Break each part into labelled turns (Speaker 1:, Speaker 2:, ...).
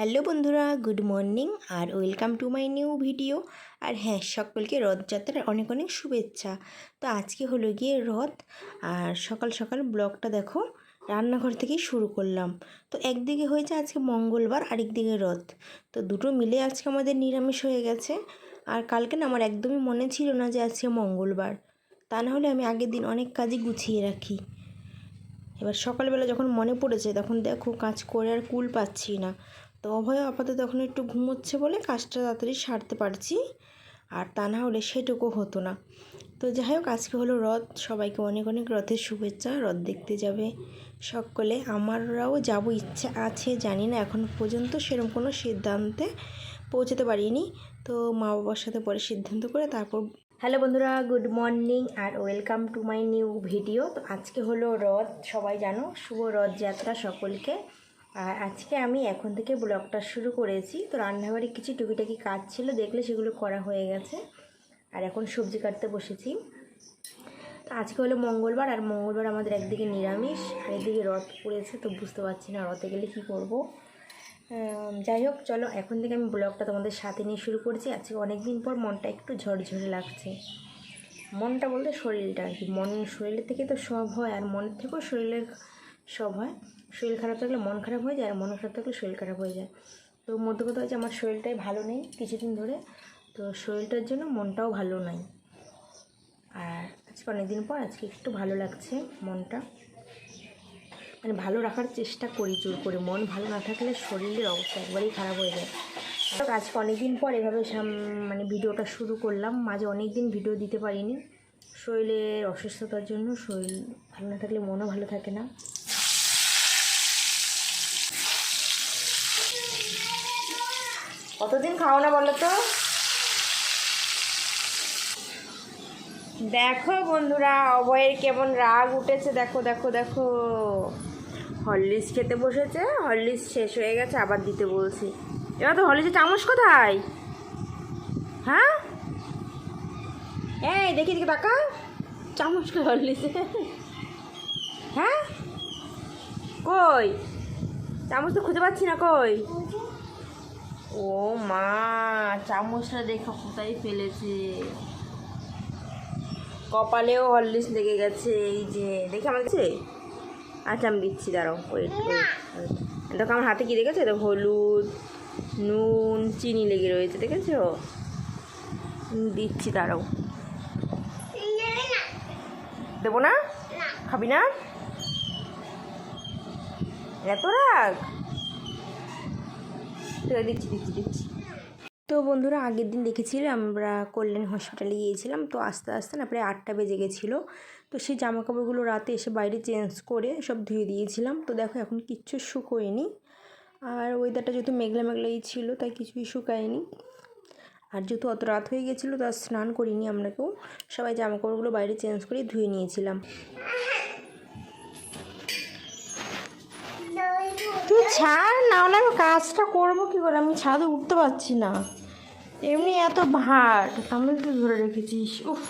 Speaker 1: Hello বন্ধুরা, good morning R welcome to my new video. আর হ্যাঁ সকলকে রথযাত্রার অনেক অনেক শুভেচ্ছা। তো আজকে হলো গিয়ে রথ আর সকাল সকাল ব্লগটা দেখো, রান্নাঘর থেকেই শুরু করলাম। তো একদিকে হয়েছে আজকে মঙ্গলবার, আরেকদিকে রথ। তো দুটো মিলে আজকে আমাদের নিরামিষ হয়ে গেছে। আর কালকে না আমার একদমই মনে ছিল না যে আজকে মঙ্গলবার। তা না হলে আমি আগের দিন অনেক কাজই গুছিয়ে রাখি। এবার সকালবেলা যখন মনে পড়েছে তখন দেখো কাজ করে আর কুল পাচ্ছি না। তো অভয় আপাতত এখন একটু ঘুমোচ্ছে বলে কাজটা তাড়াতাড়ি সারতে পারছি। আর তা না হলে সেটুকু হতো না। তো যাই হোক, আজকে হলো রথ। সবাইকে অনেক অনেক রথের শুভেচ্ছা। রথ দেখতে যাবে সকলে। আমাররাও যাব ইচ্ছে আছে, জানি না এখন পর্যন্ত সেরকম কোনো সিদ্ধান্তে পৌঁছাতে পারিনি। তো মা বাবার সাথে পরে সিদ্ধান্ত করে তারপর হ্যালো বন্ধুরা, good morning R welcome to my new video. তো আজকে হলো রথ, সবাই জানো, শুভ রথযাত্রা সকলকে। আর আজকে আমি এখন থেকে ব্লগটা শুরু করেছি। তো রান্নাবাড়ি কিছু টুকিটাকি কাজ ছিল, দেখলে সেগুলো করা হয়ে গেছে। আর এখন সবজি কাটতে বসেছি। তো আজকে হলো মঙ্গলবার, আর মঙ্গলবার আমাদের একদিকে নিরামিষ, আর একদিকে রথ পড়েছে, তো বুঝতে পারছি না রথে গেলে কী করব। যাই হোক, চলো, এখন থেকে আমি ব্লগটা তোমাদের সাথে নিয়ে শুরু করছি। আজকে অনেক দিন পর মনটা একটু ঝরঝরে লাগছে। মনটা বলতে শরীরটা আর কি। মন, শরীরের থেকে তো সব হয়, আর মনের থেকেও শরীরের সব হয়। শরীর খারাপ থাকলে মন খারাপ হয়ে যায়, আর মন খারাপ থাকলে শরীর খারাপ হয়ে যায়। তো মধ্যে কথা হচ্ছে আমার শরীরটাই ভালো নেই কিছুদিন ধরে। তো শরীরটার জন্য মনটাও ভালো নাই। আর আজকে অনেকদিন পর আজকে একটু ভালো লাগছে মনটা। মানে ভালো রাখার চেষ্টা করি জোর করে। মন ভালো না থাকলে শরীরের অবস্থা একবারেই খারাপ হয়ে যায়। আজকে অনেকদিন পর এভাবে মানে ভিডিওটা শুরু করলাম। মাঝে অনেক দিন ভিডিও দিতে পারিনি। শরীরের অসুস্থতার জন্য শরীর ভালো না থাকলে মনও ভালো থাকে না। কতদিন খাও না বলো তো? দেখো বন্ধুরা অভয়ের কেমন রাগ উঠেছে, দেখো দেখো দেখো। হরলিক্স খেতে বসেছে, হরলিক্স শেষ হয়ে গেছে, আবার দিতে বলছি। এবার তো হরলিক্সের চামচ কোথায়? হ্যাঁ? এই, দেখি দেখি টাকা চামচ কই হরলিক্সে। হ্যাঁ? কই? চামচ তো খুঁজে পাচ্ছি না, কই? ও মা চামচটা দেখো কোথায় ফেলেছে। কপালেও হরলিক্স লেগে গেছে এই যে দেখে আমার কাছে? আচ্ছা আমি দিচ্ছি দাঁড়াও ওয়েট ওয়েট দেখো আমার হাতে কি দেখেছ? তো হলুদ নুন চিনি লেগে রয়েছে দেখেছ? দিচ্ছি দাঁড়াও। দেবো না। খাবি না? এত রাগ! দিচ্ছি দিচ্ছি দিচ্ছি। তো বন্ধুরা, আগের দিন দেখেছিলাম আমরা কল্যাণ হসপিটালে গিয়েছিলাম, তো আস্তে আস্তে না প্রায় আটটা বেজে গেছিল। তো সেই জামা কাপড়গুলো রাতে এসে বাইরে চেঞ্জ করে সব ধুয়ে দিয়েছিলাম। তো দেখো, এখন কিচ্ছু শুকোয়নি। আর ওয়েদারটা যেহেতু মেঘলা মেঘলাই ছিল, তাই কিছুই শুকায়নি। আর যেহেতু অত রাত হয়ে গেছিল, তো আর স্নান করিনি আমরা কেউ সবাই জামা কাপড়গুলো বাইরে চেঞ্জ করে ধুয়ে নিয়েছিলাম। ছাড়, না হলে আমি কাজটা করব কী করে? আমি ছাদে উঠতে পারছি না। এমনি এত ভার। আমি তো ধরে রেখেছিস, উফ।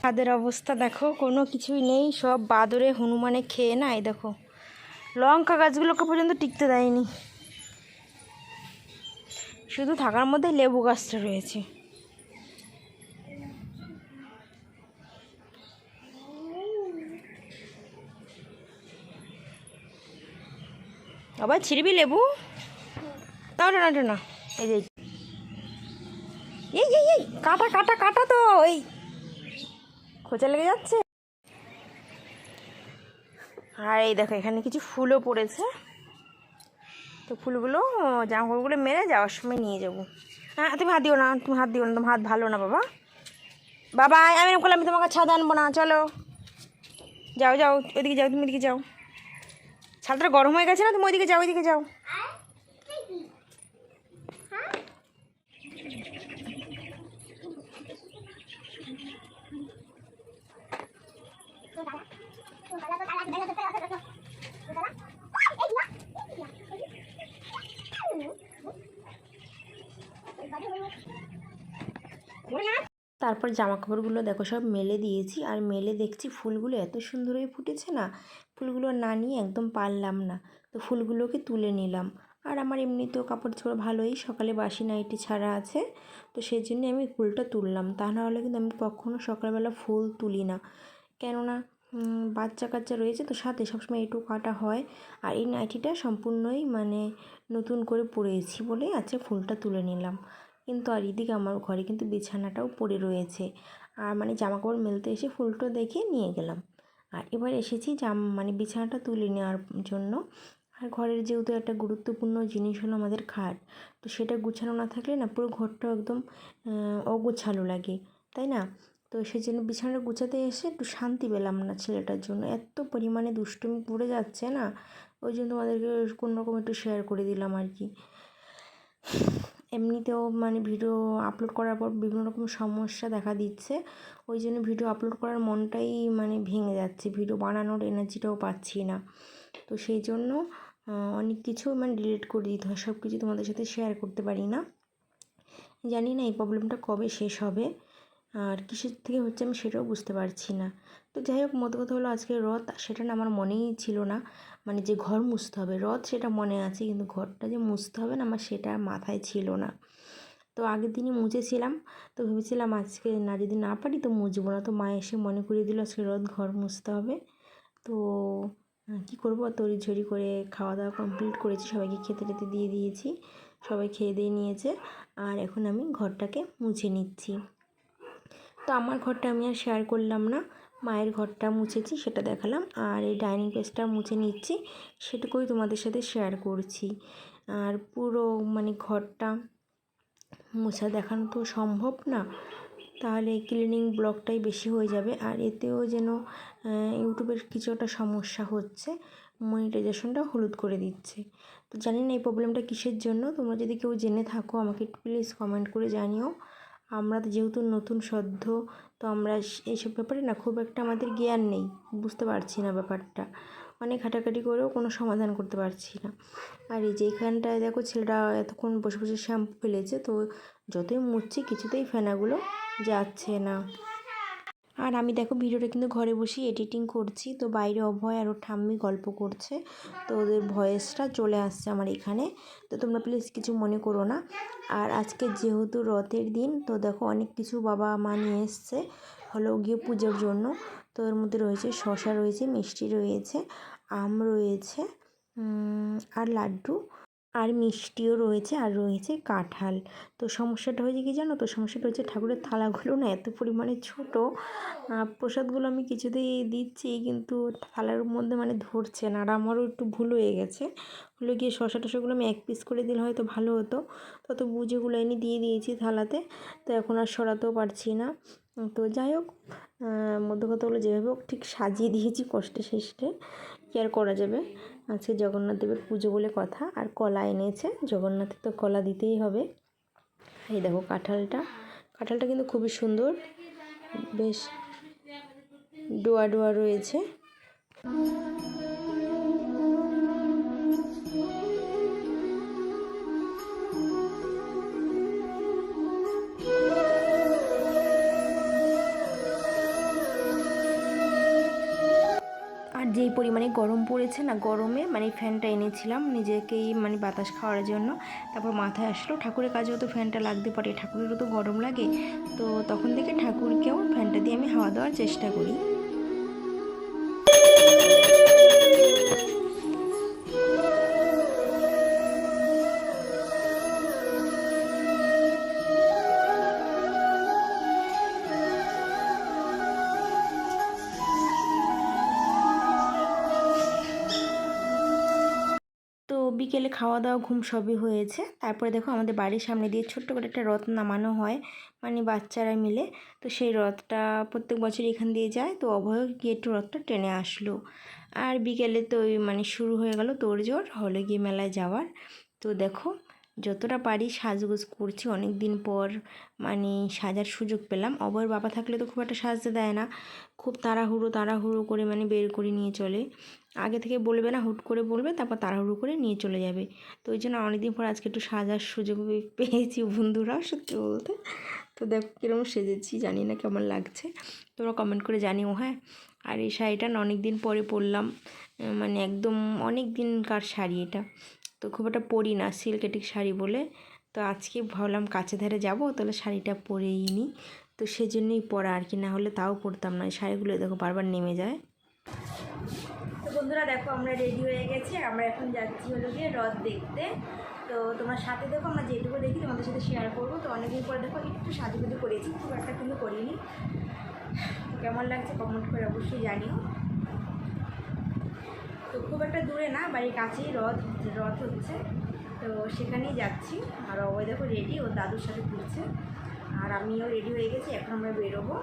Speaker 1: ছাদের অবস্থা দেখো, কোনো কিছুই নেই, সব বাদরে হনুমানে খেয়ে না, এই দেখো। লঙ্কা গাছগুলোকে পর্যন্ত টিকতে দেয়নি। শুধু থাকার মধ্যে লেবু গাছটা রয়েছে। আবার ছিড়বি লেবু? ওটা না না এই যে, এই এই এই কাটা কাটা কাটা তো ওই খোঁচা লেগে যাচ্ছে। আর এই দেখো, এখানে কিছু ফুলও পড়েছে। তো ফুলগুলো, জামাকাপড়গুলো মেরে যাওয়ার সময় নিয়ে যাব। হ্যাঁ তুমি হাত দিও না, তুমি হাত দিও না, তোমার হাত ভালো না, বাবা। বাবা আমি করলাম, আমি তোমাকে ছাদ আনব না, চলো। যাও যাও, ওইদিকে যাও, তুমি ওইদিকে যাও। ছাদটা গরম হয়ে গেছে না, তুমি ওইদিকে যাও ওইদিকে যাও। তারপর জামা কাপড়গুলো দেখো সব মেলে দিয়েছি আর মেলে দেখছি ফুলগুলো এত সুন্দর হয়ে ফুটেছে না, ফুলগুলো না নিয়ে একদম পারলাম না। তো ফুলগুলোকে তুলে নিলাম। আর আমার এমনিতেও কাপড় চোপড় ভালোই, সকালে বাসি নাইটি ছাড়া আছে। তো সেই জন্য আমি ফুলটা তুললাম। তা না হলে কিন্তু আমি কখনও সকালবেলা ফুল তুলি না। কেননা বাচ্চা কাচ্চা রয়েছে তো সাথে সবসময় একটু কাটা হয়। আর এই নাইটিটা সম্পূর্ণই মানে নতুন করে পরেছি বলে আচ্ছা ফুলটা তুলে নিলাম। কিন্তু আর এদিকে আমার ঘরে কিন্তু বিছানাটাও পড়ে রয়েছে। আর মানে জামা কাপড় মেলতে এসে ফুলটো দেখে নিয়ে গেলাম। আর এবার এসেছি জাম মানে বিছানাটা তুলে নেওয়ার জন্য। আর ঘরের যেহেতু একটা গুরুত্বপূর্ণ জিনিস হলো আমাদের খাট, তো সেটা গুছানো না থাকলে না পুরো ঘরটা একদম অগোছালো লাগে, তাই না? তো সেই জন্য বিছানাটা গুছাতে এসে একটু শান্তি পেলাম না ছেলেটার জন্য। এত পরিমাণে দুষ্টুমি পড়ে যাচ্ছে না? ওই জন্য তোমাদেরকে কোনো রকম একটু শেয়ার করে দিলাম আর কি। এমনিতেও মানে ভিডিও আপলোড করার পর বিভিন্ন রকম সমস্যা দেখা দিচ্ছে। ওই জন্য ভিডিও আপলোড করার মনটাই মানে ভেঙে যাচ্ছে। ভিডিও বানানোর এনার্জিটাও পাচ্ছি না। তো সেই জন্য অনেক কিছু মানে ডিলিট করে দিতে হয়। সব কিছু তোমাদের সাথে শেয়ার করতে পারি না। জানি না এই প্রবলেমটা কবে শেষ হবে। আর কিসের থেকে হচ্ছে আমি সেটাও বুঝতে পারছি না। তো যাই হোক, মতো কথা হলো আজকে রথ। সেটা না আমার মনেই ছিল না। মানে যে ঘর মুছতে হবে, রথ সেটা মনে আছে কিন্তু ঘরটা যে মুছতে হবে না আমার সেটা মাথায় ছিল না। তো আগের দিনই মুছেছিলাম, তো ভেবেছিলাম আজকে না যদি না পারি তো মুছবো না। তো মা এসে মনে করিয়ে দিল আজকে রথ ঘর মুছতে হবে। তো কী করব? তড়ি ঝড়ি করে খাওয়া দাওয়া কমপ্লিট করেছি, সবাইকে খেতে টেতে দিয়ে দিয়েছি, সবাই খেয়ে দিয়ে নিয়েছে, আর এখন আমি ঘরটাকে মুছে নিচ্ছি। তো আমার ঘরটা আমি আর শেয়ার করলাম না। মায়ের ঘরটা মুছেছি, সেটা দেখালাম। আর এই ডাইনিং পেজটা মুছে নিচ্ছি, সেটুকুই তোমাদের সাথে শেয়ার করছি। আর পুরো মানে ঘরটা মোছা দেখানো তো সম্ভব না, তাহলে ক্লিনিং ব্লকটাই বেশি হয়ে যাবে। আর এতেও যেন ইউটিউবের কিছু একটা সমস্যা হচ্ছে মনিটাইজেশনটা হলুদ করে দিচ্ছে। তো জানি না এই প্রবলেমটা কিসের জন্য, তোমরা যদি কেউ জেনে থাকো, আমাকে প্লিজ কমেন্ট করে জানিও। আমরা তো যেহেতু নতুন সদ্য, তো আমরা এইসব ব্যাপারে না খুব একটা আমাদের জ্ঞান নেই। বুঝতে পারছি না ব্যাপারটা। অনেক ঘাটাঘাটি করেও কোনো সমাধান করতে পারছি না। আর এই যে এখানটায় দেখো ছেলেরা এতক্ষণ বসে বসে শ্যাম্পু ফেলেছে, তো যতই মুছছি কিছুতেই ফেনাগুলো যাচ্ছে না। আর আমি দেখো ভিডিওটা কিন্তু ঘরে বসেই এডিটিং করছি। তো বাইরে অভয় আর ওর ঠাম্মি গল্প করছে। তো ওদের ভয়েসটা চলে আসছে আমার এখানে। তো তোমরা প্লিজ কিছু মনে করো না। আর আজকে যেহেতু রথের দিন, তো দেখো অনেক কিছু বাবা মা নিয়ে এসছে। হলো গিয়ে পুজোর জন্য। তো এর মধ্যে রয়েছে শশা রয়েছে, মিষ্টি রয়েছে, আম রয়েছে আর লাড্ডু। আর মিষ্টিও রয়েছে, আর রয়েছে কাঁঠাল। তো সমস্যাটা হয়েছে কি জানো? তো সমস্যাটা হচ্ছে ঠাকুরের থালাগুলো না এত পরিমাণে ছোট। প্রসাদগুলো আমি কিছুতেই দিচ্ছি কিন্তু থালার মধ্যে মানে ধরছে না। আর আমারও একটু ভুল হয়ে গেছে। হলো গিয়ে শশা টশাগুলো আমি এক পিস করে দিলে হয়তো ভালো হতো। তত বুঝেগুলো এনে দিয়ে দিয়েছি থালাতে। তো এখন আর সরাতেও পারছি না। তো যাই হোক মধ্য কথা হলো যেভাবে হোক ঠিক সাজিয়ে দিয়েছি কষ্টে শেষে। কি আর করা যাবে? আজকে জগন্নাথ দেবের পুজো বলে কথা, আর কলা এনেছে। জগন্নাথে তো কলা দিতেই হবে। এই দেখো কাঁঠালটা। কাঁঠালটা কিন্তু খুবই সুন্দর। বেশ ডোয়া ডোয়া রয়েছে। যেই পরিমাণে গরম পড়েছে না, গরমে মানে ফ্যানটা এনেছিলাম নিজেকেই মানে বাতাস খাওয়ার জন্য। তারপর মাথায় আসলো, ঠাকুরের কাজেও তো ফ্যানটা লাগতে পারে, ঠাকুরেরও তো গরম লাগে। তো তখন থেকে ঠাকুরকেও ফ্যানটা দিয়ে আমি হাওয়া দেওয়ার চেষ্টা করি। বিকেলে খাওয়া দাওয়া ঘুম সবই হয়েছে। তারপরে দেখো আমাদের বাড়ির সামনে দিয়ে ছোট্ট করে একটা রথ নামানো হয় মানে বাচ্চারা মিলে। তো সেই রথটা প্রত্যেক বছর এখান দিয়ে যায়। তো অভয় গিয়ে একটু রথটা টেনে আসলো। আর বিকেলে তো মানে শুরু হয়ে গেল তোড়জোড়, হলে গিয়ে মেলায় যাওয়ার। তো দেখো যতটা পারি সাজগোজ করছি অনেক দিন পর মানে সাজার সুযোগ পেলাম। অভয়ের বাবা থাকলে তো খুব একটা সাজতে দেয় না। খুব তাড়াহুড়ো তাড়াহুড়ো করে মানে বের করে নিয়ে চলে। আগে থেকে বলবে না, হুট করে বলবে, তারপর তাড়াহুড়ো করে নিয়ে চলে যাবে। তো ওই জন্য অনেকদিন পর আজকে একটু সাজার সুযোগ পেয়েছি বন্ধুরা সত্যি বলতে। তো তো দেখো কীরকম সেজেছি, জানি না কেমন লাগছে। তোমরা কমেন্ট করে জানিও হ্যাঁ? আর এই শাড়িটা অনেক দিন পরে পরলাম। মানে একদম অনেক দিনকার শাড়ি এটা। তো খুব একটা পরি না সিল্কেটিক শাড়ি বলে। তো আজকে ভাবলাম কাছে ধারে যাব, তাহলে শাড়িটা পরেই নিই তো সেজন্যই পরা আর কি, না হলে তাও পরতাম না। শাড়িগুলো দেখো বারবার নেমে যায়। তো বন্ধুরা দেখো, আমরা রেডি হয়ে গেছি। আমরা এখন যাচ্ছি হলো গিয়ে রথ দেখতে। তো তোমার সাথে দেখো, আমরা যেটুকু দেখি তোমাদের সাথে শেয়ার করব। তো অনেকদিন পরে দেখো, একটু সাজুগুজু করেছি, খুব একটা কিন্তু করিনি। কেমন লাগছে কমেন্ট করে অবশ্যই জানিও। একটা দূরে না, বাড়ির কাছেই রথ রথ হচ্ছে। তো সেখানেই যাচ্ছি। আর অবয় দেখো রেডি ও দাদুর সাথে ঘুরছে। আর আমিও রেডি হয়ে গেছি, এখন আমরা বেরোবো।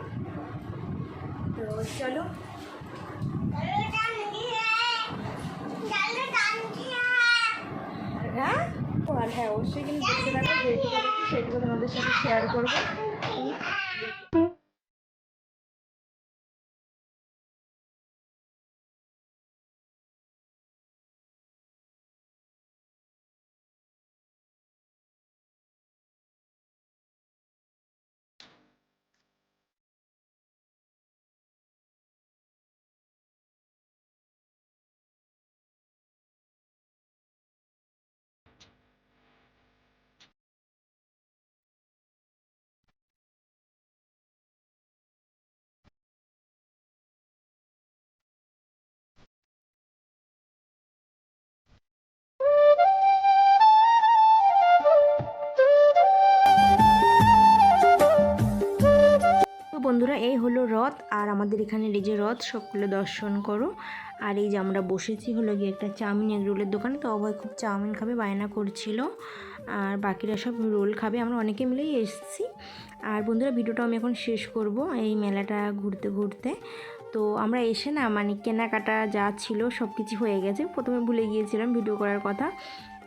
Speaker 1: তো চলো। হ্যাঁ? আর হ্যাঁ অবশ্যই কিন্তু দেখতে থাকো, যেটুকু সেটুকু তোমাদের সাথে শেয়ার করব। হলো রথ, আর আমাদের এখানে এই যে রথ সবগুলো দর্শন করো। আর এই যে আমরা বসেছি হলো গিয়ে একটা চাউমিন এগ রোলের দোকানে, তো অভয় খুব চাউমিন খাবে, বায়না করছিল। আর বাকিরা সব রোল খাবে, আমরা অনেকে মিলেই এসেছি। আর বন্ধুরা, ভিডিওটা আমি এখন শেষ করব, এই মেলাটা ঘুরতে ঘুরতে। তো আমরা এসে না মানে কেনাকাটা যা ছিল সব কিছু হয়ে গেছে। প্রথমে ভুলে গিয়েছিলাম ভিডিও করার কথা।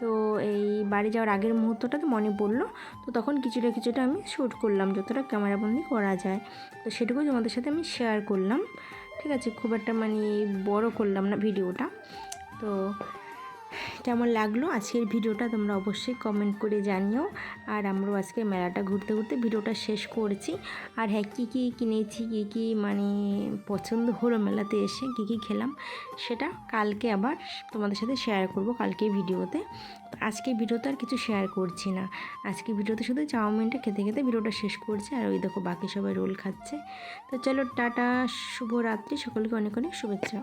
Speaker 1: তো এই বাড়ি যাওয়ার আগের মুহূর্তটা তো মনে পড়ল। তো তখন কিছুটা কিছুটা আমি শ্যুট করলাম যতটা ক্যামেরাবন্দি করা যায়। তো সেটুকু তোমাদের সাথে আমি শেয়ার করলাম। ঠিক আছে, খুব একটা মানে বড় করলাম না ভিডিওটা। তো কেমন লাগল? আজকের ভিডিওটা তোমরা অবশ্যই কমেন্ট করে জানিও। আর আমরাও আজকে মেলাটা ঘুরতে ঘুরতে ভিডিওটা শেষ করছি। আর হ্যাঁ কী কী কিনেছি, কী কী মানে পছন্দ হলো মেলাতে এসে, কী কী খেলাম সেটা কালকে আবার তোমাদের সাথে শেয়ার করব কালকে ভিডিওতে। আজকে ভিডিওতে আর কিছু শেয়ার করছি না। আজকে ভিডিওতে শুধু চাউমিনটা খেতে খেতে ভিডিওটা শেষ করছি। আর ওই দেখো বাকি সবাই রোল খাচ্ছে। তো চলো টাটা, শুভরাত্রি, সকলকে অনেক অনেক শুভেচ্ছা।